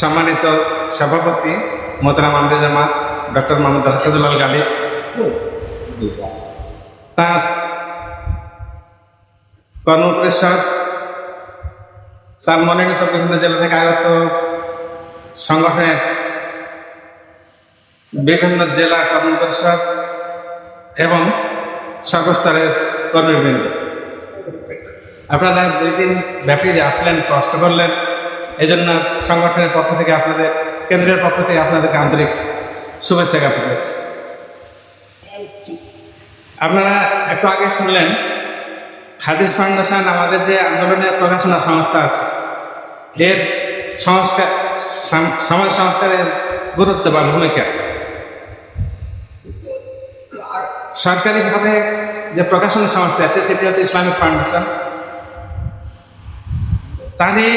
সম্মানিত সভাপতি মোহতারাম আমরে জামাত, ডক্টর মোহাম্মদ হাসাদুল্লাহ গালি তার কর্মপরিষদ, তার মনোনীত বিভিন্ন জেলা থেকে আগত সংগঠনের বিভিন্ন জেলা কর্মপরিষদ এবং সর্বস্তরের কর্মীবৃন্দ। আপনারা দুই দিন ব্যাপী আসলেন, কষ্ট করলেন এই জন্য সংগঠনের পক্ষ থেকে আপনাদের, কেন্দ্রের পক্ষ থেকে আপনাদেরকে আন্তরিক শুভেচ্ছা জ্ঞাপন করছি। আপনারা একটু আগে শুনলেন, হাদিস ফাউন্ডেশন আমাদের যে আন্দোলনের প্রকাশনা সংস্থা আছে, এর সংস্কার, সমাজ সংস্কারের গুরুত্ব বা ভূমিকা। সরকারিভাবে যে প্রকাশনা সংস্থা আছে, সেটি হচ্ছে ইসলামিক ফাউন্ডেশন। তারই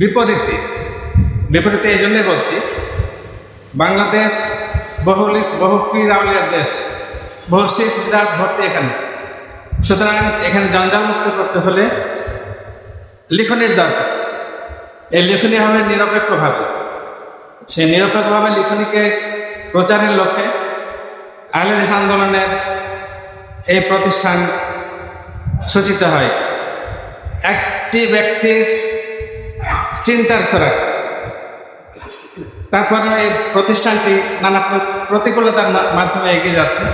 বিপরীতে। বিপরীতে এই জন্যই বলছি, বাংলাদেশ বহু বহু পীর আউলিয়ার দেশ, বহু শিখ ভর্তি এখানে। সুতরাং এখানে জঞ্জাল মুক্ত করতে হলে লিখনির দরকার। এই লিখনি হবে নিরপেক্ষভাবে। সেই নিরপেক্ষভাবে লিখনিকে প্রচারের লক্ষ্যে আহলেদেশ আন্দোলনের এই প্রতিষ্ঠান সূচিত হয়। একটি ব্যক্তির চিন্তার খোরাক। তারপরে এই প্রতিষ্ঠানটি নানা প্রতিকূলতার মাধ্যমে এগিয়ে যাচ্ছে।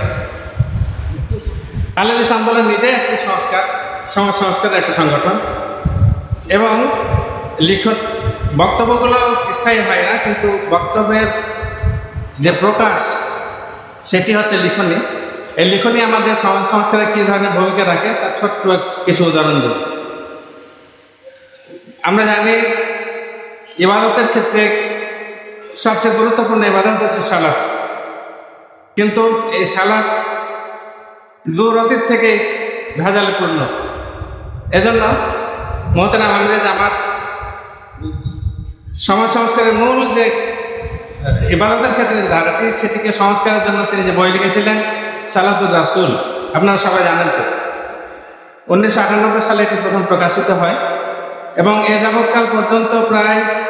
আহলেদেশ আন্দোলন নিজে একটি সংস্কার সমাজ সংস্কারের একটি সংগঠন। এবং লিখন বক্তব্যগুলো স্থায়ী হয় না, কিন্তু বক্তব্যের যে প্রকাশ, সেটি হচ্ছে লিখনি। এই লিখনি আমাদের সমাজ সংস্কারে কী ধরনের ভূমিকা রাখে, তার ছোট্ট কিছু উদাহরণ দেব আমরা জানি ইবাদতের ক্ষেত্রে সবচেয়ে গুরুত্বপূর্ণ ইবাদত হচ্ছে সালাদ কিন্তু এই সালাদ দূর অতীত থেকে ভেজালে পূর্ণ এজন্য মহতারা আমাদের আমার সমাজ সংস্কারের মূল যে ইবাদতের ক্ষেত্রে যে ধারাটি, সেটিকে সংস্কারের জন্য তিনি যে বই লিখেছিলেন, সালাতুর রাসুল, আপনারা সবাই জানেন তো। উনিশশো আটানব্বই সালে এটি প্রথম প্রকাশিত হয় এবং এ যাবৎকাল পর্যন্ত প্রায়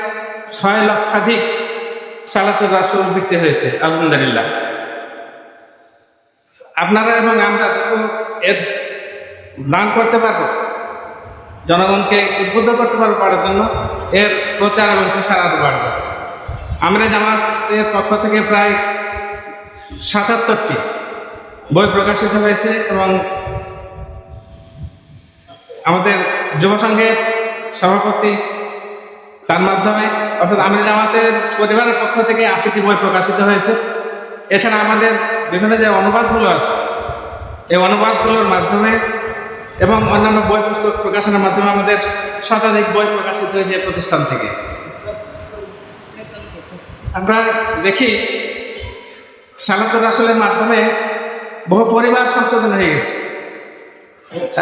ছয় লক্ষাধিক সালাতুর রাসুল বিক্রি হয়েছে, আলহামদুলিল্লাহ। আপনারা এবং আমরা যত এর দান করতে পারব, জনগণকে উদ্বুদ্ধ করতে পারব পড়ার জন্য, এর প্রচার এবং প্রসার আরও বাড়বে। আমরা জামাতের পক্ষ থেকে প্রায় সাতাত্তরটি বই প্রকাশিত হয়েছে এবং আমাদের যুব সংঘের সভাপতি তার মাধ্যমে, অর্থাৎ আমি জামাতের পরিবারের পক্ষ থেকে আশিটি বই প্রকাশিত হয়েছে। এছাড়া আমাদের বিভিন্ন যে অনুবাদগুলো আছে, এই অনুবাদগুলোর মাধ্যমে এবং অন্যান্য বই পুস্তক প্রকাশনের মাধ্যমে আমাদের শতাধিক বই প্রকাশিত হয়েছে প্রতিষ্ঠান থেকে। আমরা দেখি, সালাতুর রাসুলের মাধ্যমে বহু পরিবার সংশোধন হয়ে গেছে।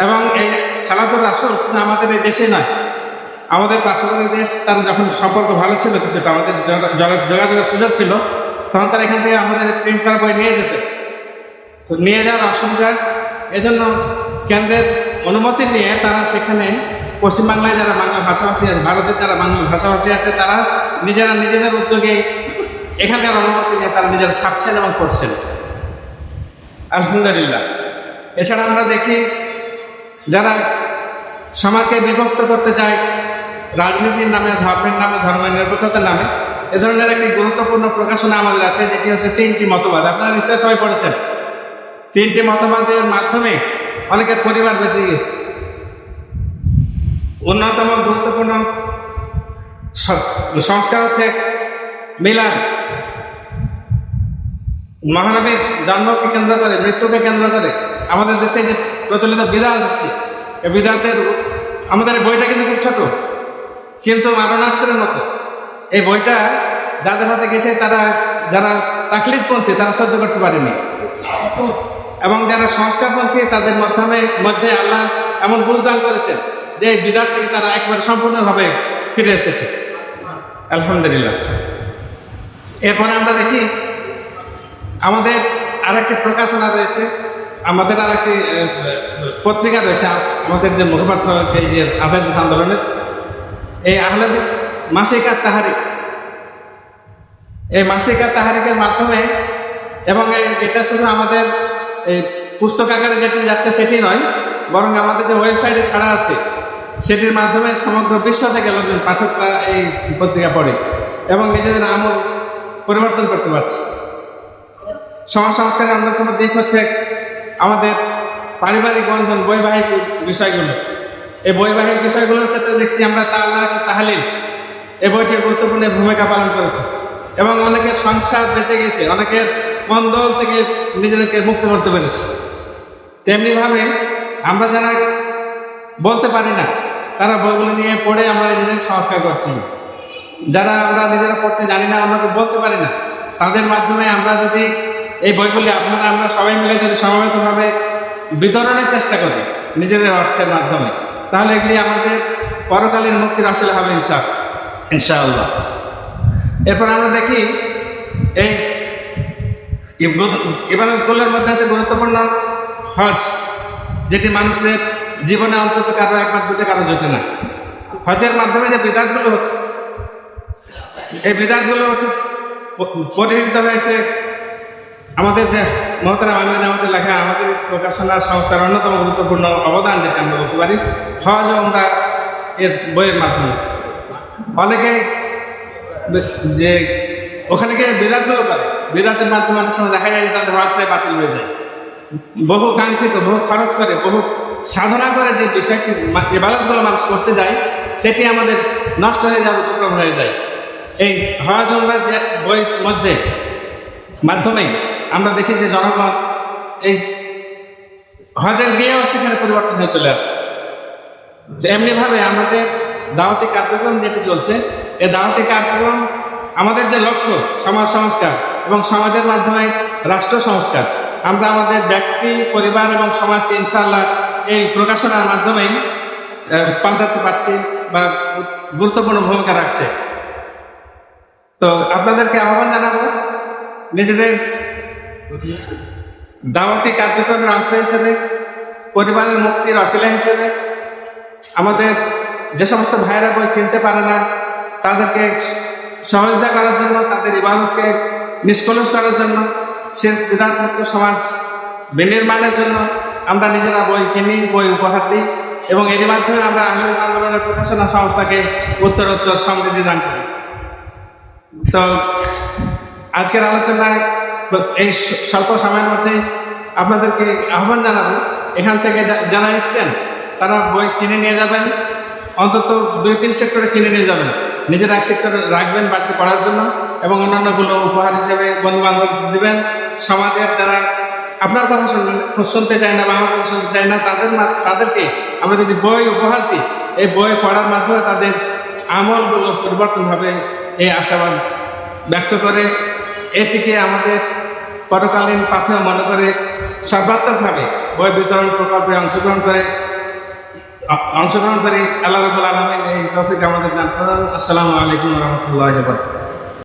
এবং এই সালাতুর রাসুল শুধু আমাদের এই দেশে নয় আমাদের পার্শ্ববর্তী দেশ, তার যখন সম্পর্ক ভালো ছিল কিছুটা, আমাদের যোগা- যোগা- যোগাযোগের সুযোগ ছিল, তখন তারা এখান থেকে আমাদের প্রিন্ট করা বই নিয়ে যেত। তো নিয়ে যাওয়ার অসুবিধা, এজন্য কেন্দ্রের অনুমতি নিয়ে তারা সেখানে পশ্চিমবাংলায় যারা বাংলা ভাষাভাষী আছে, ভারতের যারা বাংলা ভাষাভাষী আছে, তারা নিজেরা নিজেদের উদ্যোগে এখানকার অনুমতি নিয়ে তারা নিজেরা ছাপছেন এবং পড়ছেন আলহামদুলিল্লাহ। এছাড়া আমরা দেখি, যারা সমাজকে বিভক্ত করতে চায় রাজনীতির নামে, ধর্মের নামে ধর্মের নিরপেক্ষতার নামে এ ধরনের একটি গুরুত্বপূর্ণ প্রকাশনা আমাদের আছে, যেটি হচ্ছে তিনটি মতবাদ। আপনারা নিশ্চয়ই সবাই পড়েছেন। তিনটি মতবাদের মাধ্যমে অনেকের পরিবার বেঁচে গেছে অন্যতম গুরুত্বপূর্ণ সংস্কার হচ্ছে মিলাদ মহানবীর জন্মকে কেন্দ্র করে, মৃত্যুকে কেন্দ্র করে আমাদের দেশে যে প্রচলিত বিধান আছে এই বিধানতের আমাদের বইটা কিন্তু খুব ছোট। কিন্তু মারণাস্ত্রের মতো এই বইটা যাদের হাতে গেছে, তারা, যারা তাকলিদপন্থী, তারা সহ্য করতে পারেনি। এবং যারা সংস্কারপন্থী, তাদের মাধ্যমে, মধ্যে আল্লাহ এমন বুঝদান করেছেন যে এই বিধান থেকে তারা একবারে সম্পূর্ণভাবে ফিরে এসেছে। আলহামদুলিল্লাহ। এরপরে আমরা দেখি, আমাদের আরেকটি প্রকাশনা রয়েছে, আমাদের আরেকটি পত্রিকা রয়েছে, আমাদের যে মুখপাত্র, এই যে আহলেদিস আন্দোলনের। এই আহলেদিস মাসিক তাহারিক। এই মাসিক তাহারিকের মাধ্যমে এবং এটা শুধু আমাদের এই পুস্তক আকারে যেটি যাচ্ছে সেটি নয়, বরং আমাদের যে ওয়েবসাইটে ছাড়া আছে, সেটির মাধ্যমে সমগ্র বিশ্ব থেকে লোকজন পাঠকরা এই পত্রিকা পড়ে এবং নিজেদের আমল পরিবর্তন করতে পারছে। সমাজ সংস্কারের অন্যতম দিক হচ্ছে আমাদের পারিবারিক বন্ধন, বৈবাহিক বিষয়গুলো। এই বৈবাহিক বিষয়গুলোর ক্ষেত্রে দেখছি আমরা তাল্লাহ তাহালিল। এই বইটি গুরুত্বপূর্ণ ভূমিকা পালন করেছে। এবং অনেকের সংসার বেঁচে গেছে, অনেকের মন্দল থেকে নিজেদেরকে মুক্ত করতে পেরেছে। তেমনিভাবে আমরা যারা বলতে পারি না, তারা বইগুলো নিয়ে পড়ে আমরা নিজেদের সংস্কার করছি। যারা আমরা নিজেরা পড়তে জানি না অন্যকে বলতে পারি না, তাদের মাধ্যমে আমরা যদি এই বইগুলি আপনারা, আমরা সবাই মিলে যদি সমবেতভাবে বিতরণের চেষ্টা করি নিজেদের অর্থের মাধ্যমে। তাহলে এগুলি আমাদের পরকালীন মুক্তির আসলে হবে ইনশা ইনশাআল্লাহ। এরপর আমরা দেখি এই ইবাদতুল্লার মধ্যে আছে গুরুত্বপূর্ণ হজ যেটি মানুষদের জীবনে অন্তত কারও একবার দুটো কারও জোটে না। হজের মাধ্যমে যে বিধানগুলো এই প- পরিহিত হয়েছে আমাদের যে মহতারা আমিন আমাদের লেখা আমাদের প্রকাশনার সংস্থার অন্যতম গুরুত্বপূর্ণ অবদান যেটা আমরা বলতে পারি হজ আমরা এর বইয়ের মাধ্যমে। অনেকে যে ওখানে গিয়ে বিরাটগুলো করে। বিরাটের মাধ্যমে অনেক সময় দেখা যায় যে তাদের হজটাই বাতিল হয়ে যায়। বহু কাঙ্ক্ষিত, বহু খরচ করে, বহু সাধনা করে যে বিষয়টি মা- মানুষ করতে যায়, সেটি আমাদের নষ্ট হয়ে যাওয়ার উপক্রম হয়ে যায়। এই হজ আমরা যে বই মধ্যে মাধ্যমে আমরা দেখি যে জনগণ এই হজের গিয়েও সেখানে পরিবর্তন হয়ে চলে আসে। এমনিভাবে আমাদের দাওয়াতি কার্যক্রম যেটি চলছে এই দাওয়াতি কার্যক্রম আমাদের যে লক্ষ্য, সমাজ সংস্কার এবং সমাজের মাধ্যমে রাষ্ট্র সংস্কার। আমরা আমাদের ব্যক্তি, পরিবার এবং সমাজকে ইনশাআল্লাহ এই প্রকাশনার মাধ্যমেই পাল্টাতে পারছি বা গুরুত্বপূর্ণ ভূমিকা রাখছে। তো আপনাদেরকে আহ্বান জানাব, নিজেদের দাওয়াতি কার্যক্রমের অংশ হিসেবে, পরিবারের মুক্তির অশিলা হিসেবে, আমাদের যে সমস্ত ভাইরা বই কিনতে পারে না, তাদেরকে সহযোগিতা করার জন্য, তাদের ইবাদতকে নিষ্কলুষ করার জন্য, সে বিধানমুক্ত সমাজ বিনির্মাণের জন্য আমরা নিজেরা বই কিনি, বই উপহার দিই এবং এর মাধ্যমে আমরা আহমেদ আন্দোলনের প্রকাশনা সংস্থাকে উত্তরোত্তর সমৃদ্ধি দান করি। তো আজকের আলোচনায় এই স্বল্প সময়ের মধ্যে আপনাদেরকে আহ্বান জানাব। এখান থেকে যারা এসছেন, তারা বই কিনে নিয়ে যাবেন। অন্তত দুই তিন সেক্টরে কিনে নিয়ে যাবেন। নিজের এক সেক্টরে রাখবেন বাড়িতে পড়ার জন্য এবং অন্যান্যগুলো উপহার হিসেবে বন্ধু বান্ধব দিবেন। সমাজের যারা আপনার কথা শুনবেন শুনতে চায় না বা আমার কথা শুনতে চায় না, তাদের তাদেরকে আমরা যদি বই উপহার দিই, এই বই পড়ার মাধ্যমে তাদের আমলগুলো পরিবর্তন হবে এই আশাবাদ ব্যক্ত করে। এটিকে আমাদের পরকালীন প্রার্থনা মনে করে সর্বাত্মকভাবে বই বিতরণ প্রকল্পে অংশগ্রহণ করে অংশগ্রহণ করে আল্লাহ রবুল আলমিন এই তফিক আমাদের দান করেন। আসসালামু আলাইকুম রহমতুল্লাহ